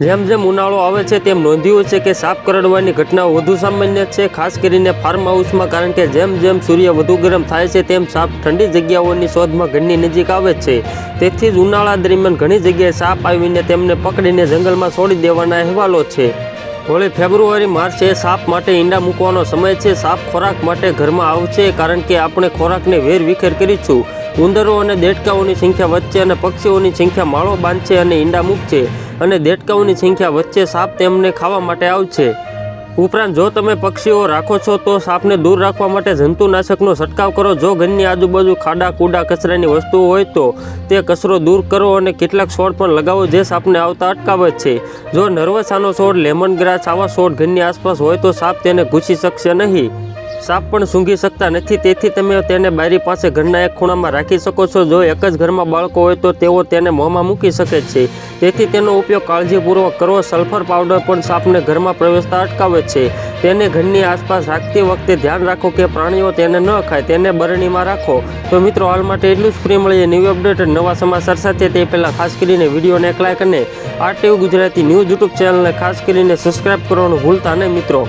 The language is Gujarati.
જેમ જેમ ઉનાળો આવે છે, તેમ નોંધ્યું છે કે સાપ કરડવાની ઘટનાઓ વધુ સામાન્ય છે, ખાસ કરીને ફાર્મ હાઉસમાં કારણ કે જેમ જેમ સૂર્ય વધુ ગરમ થાય છે, તેમ સાપ ઠંડી જગ્યાઓની શોધમાં ઘરની નજીક આવે છે. તેથી જ ઉનાળા દરમિયાન ઘણી જગ્યાએ સાપ આવીને તેમને પકડીને જંગલમાં છોડી દેવાના અહેવાલો છે. હોળી ફેબ્રુઆરી, માર્ચ એ સાપ માટે ઈંડા મૂકવાનો સમય છે. સાપ ખોરાક માટે ઘરમાં આવશે, કારણ કે આપણે ખોરાકને વેર વિખેર કરીશું. ઉંદરો અને દેડકાઓની સંખ્યા વચ્ચે અને પક્ષીઓની સંખ્યા માળો બાંધશે અને ઈંડા મૂકશે અને દેડકાઓની સંખ્યા વચ્ચે સાપ તેમને ખાવા માટે આવશે. ઉપરાંત જો તમે પક્ષીઓ રાખો છો તો સાપને દૂર રાખવા માટે જંતુનાશકનો છંટકાવ કરો. જો ઘરની આજુબાજુ ખાડા, કૂડા, કચરાની વસ્તુઓ હોય તો તે કચરો દૂર કરો અને કેટલાક છોડ પણ લગાવો જે સાપને આવતા અટકાવે છે. જો નર્વસાનો છોડ લેમન ગ્રાસ આવા છોડ ઘરની આસપાસ હોય તો સાપ તેને ઘૂસી શકશે નહીં. સાપ પણ સૂંઘી શકતા નથી. તેથી તમે તેને બારી પાસે ઘરના એક ખૂણામાં રાખી શકો છો. જો એક જ ઘરમાં બાળકો હોય તો તેઓ તેને મોંમાં મૂકી શકે છે. તેથી તેનો ઉપયોગ કાળજીપૂર્વક કરવો. સલ્ફર પાવડર પણ સાપને ઘરમાં પ્રવેશતા અટકાવે છે. તેને ઘરની આસપાસ રાખતી વખતે ધ્યાન રાખો કે પ્રાણીઓ તેને ન ખાય. તેને બરણીમાં રાખો. તો મિત્રો, હાલ માટે એટલું જ. ફ્રી મળીએ ન્યૂ અપડેટ નવા સમાચાર સાથે. તે પહેલાં ખાસ કરીને વિડીયોને એક લાઈક અને આરટીવી ગુજરાતી ન્યૂઝ યુટ્યુબ ચેનલને ખાસ કરીને સબસ્ક્રાઈબ કરવાનું ભૂલતા નહીં મિત્રો.